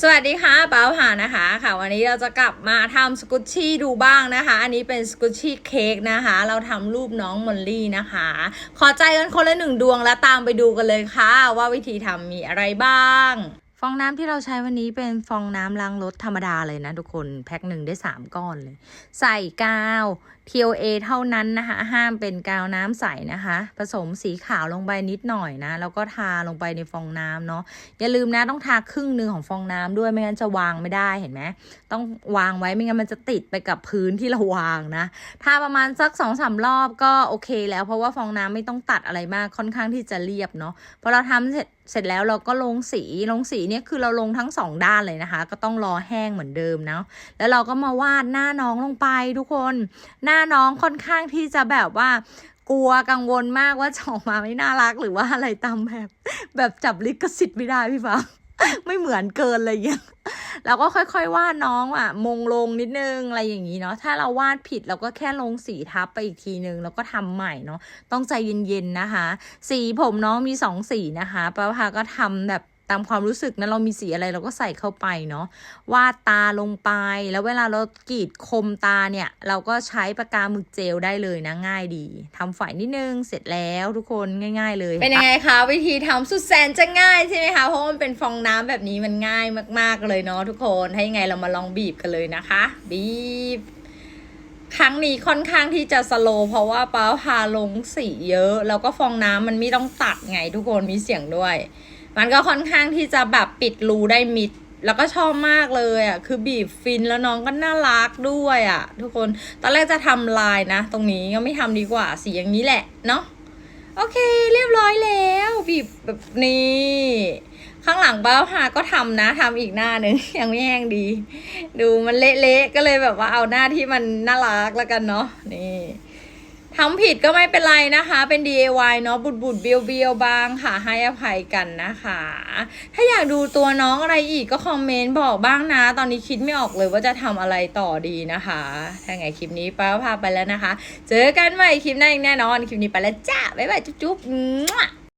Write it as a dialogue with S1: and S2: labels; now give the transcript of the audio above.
S1: สวัสดีค่ะป้าผานะคะค่ะ วันนี้เราจะกลับมาทำสกุชชี่ดูบ้างนะคะ อันนี้เป็นสกุชชี่เค้กนะคะ เราทำรูปน้องมอลลี่นะคะ ขอใจกันคนละหนึ่งดวงแล้วตามไปดูกันเลยค่ะ ว่าวิธีทำมีอะไรบ้าง องน้ำที่เราใช้วันนี้เป็นฟองน้ำล้างรถธรรมดาเลยนะ ทุกคนแพ็คหนึ่งได้ 3 ก้อนเลย ใส่กาว TOA เท่านั้นนะคะ ห้ามเป็นกาวน้ำใสนะคะ ผสมสีขาวลงไปนิดหน่อยนะ แล้วก็ทาลงไปในฟองน้ำเนาะอย่าลืมนะต้องทาครึ่งหนึ่งของฟองน้ำด้วยไม่งั้นจะวางไม่ได้เห็นไหมต้องวางไว้ไม่งั้นมันจะติดไปกับพื้นที่เราวางนะทาประมาณสักสองสามรอบก็โอเค แล้วเพราะว่าฟองน้ำไม่ต้องตัดอะไรมากค่อนข้างที่จะเรียบเนาะพอเราทำเสร็จเสร็จแล้วเราก็ลงสีลงสีเนี่ยี้คือเราลงทั้งสองด้านเลยนะคะ ก็ต้องรอแห้งเหมือนเดิมเนาะแล้วเราก็มาวาดหน้าน้องลงไปทุกคน หน้าน้องค่อนข้างที่จะแบบว่ากลัวกังวลมากว่าจะออกมาไม่น่ารักหรือว่าอะไรตามแบบ แบบจับลิขสิทธิ์ไม่ได้พี่ฟังไม่เหมือนเกินอะไรอย่างเราก็ค่อยๆวาดน้องอะ มงลงนิดนึงอะไรอย่างนี้เนาะถ้าเราวาดผิดเราก็แค่ลงสีทับไปอีกทีนึง แล้วก็ทำใหม่เนาะต้องใจเย็นๆนะคะ สีผมน้องมีสองสีนะคะป้าพาก็ทำแบบ ตามความรู้สึกนะเรามีสีอะไรเราก็ใส่เข้าไปเนาะวาดตาลงไป แล้วเวลาเรากรีดคมตาเนี่ย เราก็ใช้ปากกาหมึกเจลได้เลยนะง่ายดีทำฝ่ายนิดนึงเสร็จแล้วทุกคนง่าย ๆ เลย เป็นยังไงคะวิธีทำสุดแสนจะง่ายใช่ไหมคะเพราะมันเป็นฟองน้ำแบบนี้มันง่ายมาก ๆเลยเนาะทุกคนให้ยังไงเรามาลองบีบกันเลยนะคะ บีบครั้งนี้ค่อนข้างที่จะสโลว์เพราะว่าป้าพาลงสีเยอะ แล้วก็ฟองน้ำมันไม่ต้องตัดไงทุกคนมีเสียงด้วย มันก็ค่อนข้างที่จะแบบปิดรูได้มิด แล้วก็ชอบมากเลยอะ คือบีบฟินแล้วน้องก็น่ารักด้วยอะ ทุกคน ตอนแรกจะทำลายนะ ตรงนี้ก็ไม่ทำดีกว่าสีอย่างนี้แหละเนาะ โอเค เรียบร้อยแล้ว บีบแบบนี้ ข้างหลังป้าพาก็ทำนะทำอีกหน้าหนึ่ง ยังไม่แห้งดี ดูมันเละๆ ก็เลยแบบว่าเอาหน้าที่มันน่ารักแล้วกันเนาะ นี่ ทำผิดก็ไม่เป็นไรนะคะ เป็น DIY เนาะบุดบุดเบียวเบียวๆบางค่ะ ให้อภัยกันนะคะ ถ้าอยากดูตัวน้องอะไรอีกก็คอมเมนต์บอกบ้างนะ ตอนนี้คิดไม่ออกเลยว่าจะทำอะไรต่อดีนะคะ ถ้าไงคลิปนี้ป้าพาไปแล้วนะคะ เจอกันใหม่คลิปหน้าอีกแน่นอน คลิปนี้ไปแล้วจ้า บ๊ายบาย จุ๊บๆ